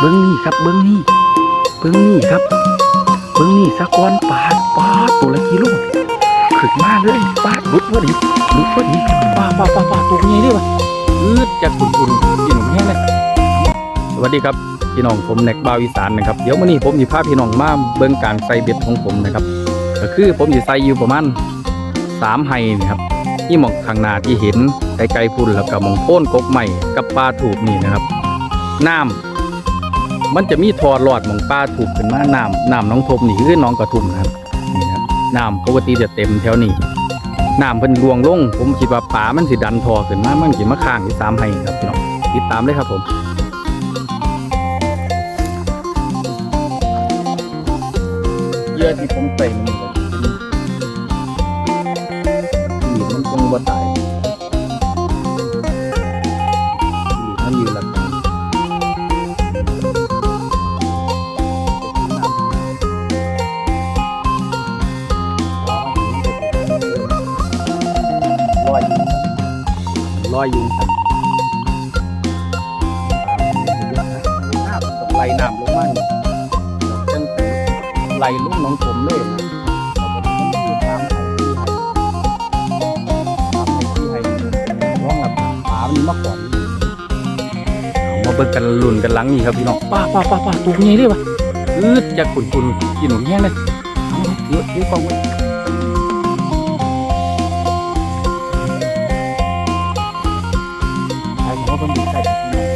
เบิ้งนี่ครับเบิ้งนี่เบิ้งนี่ครับ เบิ้งนี่สะกอนปาดปาดตัวละกิโลขึ้นมาเลยปาดลุดพอดีลุดพอดีปาดปาดปาดปาดตัวใหญ่ด้วยวะอืดจากขุนขุนกินหนุ่มแห้งเลยสวัสดีครับพี่น้องผมแนกบาวอีสานนะครับเดี๋ยวมื้อนี้ผมสิพาพี่น้องมาเบิ่งการใส่เบ็ดของผมนะครับ ก็คือผมสิใส่อยู่ประมาณสามไฮนะครับที่หมองข้างหน้าที่เห็นไกลๆพุ่นแล้วก็หมองโพ้นกกใหม่กับปลาถูกนี่นะครับน้ำ มันจะมีทอหลอดหมองปลาถูกขึ้นมาน้ำน้ำน้องทมนี่คือน้องกระทุ่มนะครับนี่ครับน้ำปกติจะเต็มแถวนี้น้ำเพิ่นรวงลง ผมคิดว่าปลามันสิดันทอขึ้นมามันสิมาข้างที่สามไฮครับพี่น้องติดตามเลยครับผมเยื่อที่ผมเป็นนี่มันคงบ่ตาย ยยุงครับน้ำต้องไหลน้ำลงมาจังไหลลงหน้องผมเลยเราก็ต้องมีตามไห้ที่ไห้ามไห้ที่ไห้ร้องรับปลามันมาก่อนเอามาเบิ่งกันลุ่นกันหลังนี่ครับพี่น้องป้าป้าป้าป้าตัวใหญ่เลยวะอืดจากขุนขุนกินหนุ่มแห้งเลยเอาเยอะเยอะกองไว้ ใช่ผมว่า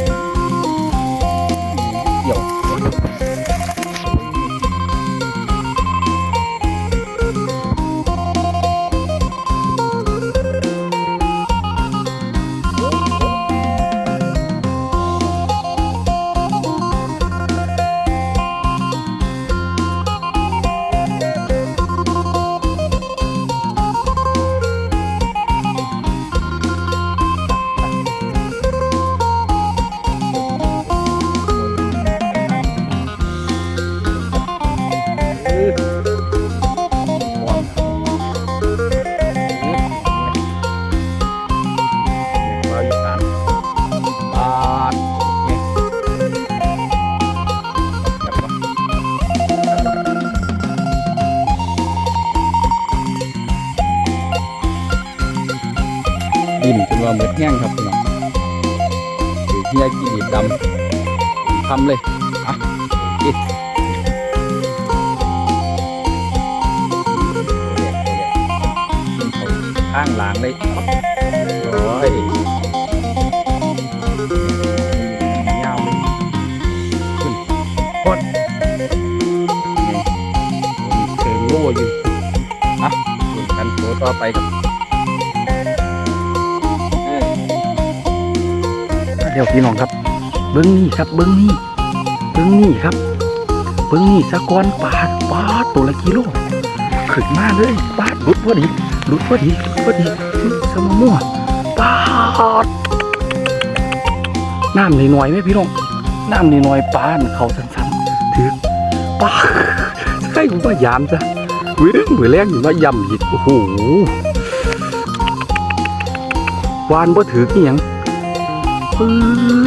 ว่าเหมือนแห้งครับพี่น้องหรือเฮียกีดดำทำเลยอะโอเคข้างหลังเลยโอ้ยยาวเลยขึ้นพดนี่เคยโง่อยู่อะดูกันโถต่อไปครับ เดี๋ยวพี่น้องครับ เบิ้งนี่ครับ เบิ้งนี่ เบิ้งนี่ครับ เบิ้งนี่สะกอนปาดปาดตัวละกิโลขึ้นมาเลยปาดหลุดพอดีหลุดพอดีลุดพอดีอื้อสมะมั่วปาดน้ำหน่อยไหมพี่น้องน้ำหน่อยปานเขาสั้นๆถือปาดใช่ผมว่ายามจ้ะวิ่งมือแรงอยู่ว่ายำหิดโอ้โหวานบ่ถือกี่ยัง ปื๊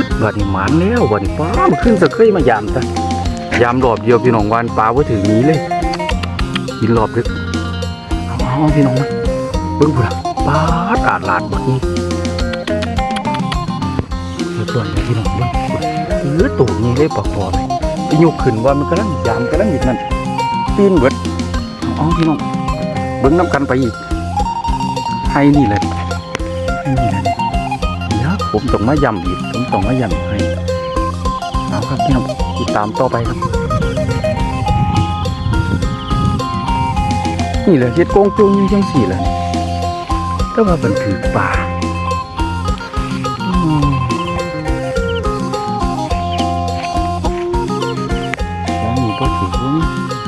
ดบัดนี้หมานแล้วบัดนี้ป้ามันขึ้นสะเคยมายามซะยามรอบเดียวพี่น้องวานปลาว่าถึงนี้เลยกินรอบดึกเอาเอาพี่น้องมาเบิ่งพุ่นล่ะปาดอาดลาดบัดนี้เดี๋ยวส่วนเดี๋ยพี่น้องเบิ่งพุ่นเออตัวนี้เลยปลาคอไหมไปยกขึ้นว่ามันกำลังยามกำลังอยู่นั่นปีนเบิดเอาเอพี่น้องเบิ่งน้ำกันไปอีกให้นี่เลยให้นี่เลย ผมต้องมาย้ำอีกผมต้องมาย้ำให้เอาครับพี่น้องติดตามต่อไปครับ นี่แหละเฮ็ดโกงจุงอยู่จังสี่แหละแต่ว่ามันถือป่าแล้วนี่ก็ถือ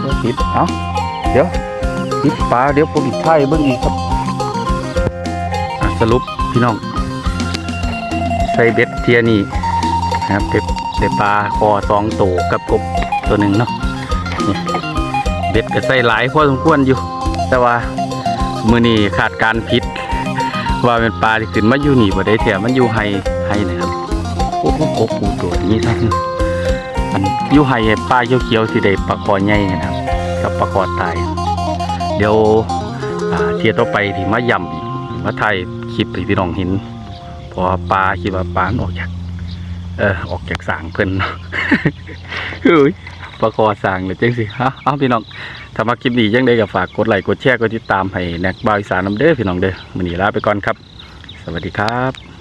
ก็ติดเอาเดี๋ยวติดปลาเดี๋ยวผมอีกท้ายเบิ่งอีกครับสรุปพี่น้อง ใส่เบ็ดเทียนี่นะครับเบ็ดเบ็ดปลาคอสองโตกับกบตัวหนึ่งเนาะนี่เบ็ดก็ใส่หลายพอสมควรอยู่ แต่ว่ามือนี่ขาดการพิษว่าเป็นปลาที่ขึ้นมาอยู่นี่บ่ได้แถมมันอยู่ไฮไฮนะครับโอ้โหกบปูตัวนี้ทั้งอันอยู่ไห้ปลาเขียวๆสิได้ปลาคอใหญ่นะครับกับปลาคอตาย เดี๋ยวเทียต่อไปที่มาย่ำอีกมาถ่ายคลิปให้พี่น้องเห็น อปลาคิดว่าปลามันออกจาก เออออกจากสางเพิ่นเฮ้ยปลาคอสางเลยจังสิฮะเอาพี่น้องถ้ามาคลิปนี้ยังได้ก็ฝากกดไลค์กดแชร์กดติดตามให้แนกบาวอีสานน้ำเด้อพี่น้องเด้อมือนี้ลาไปก่อนครับ สวัสดีครับ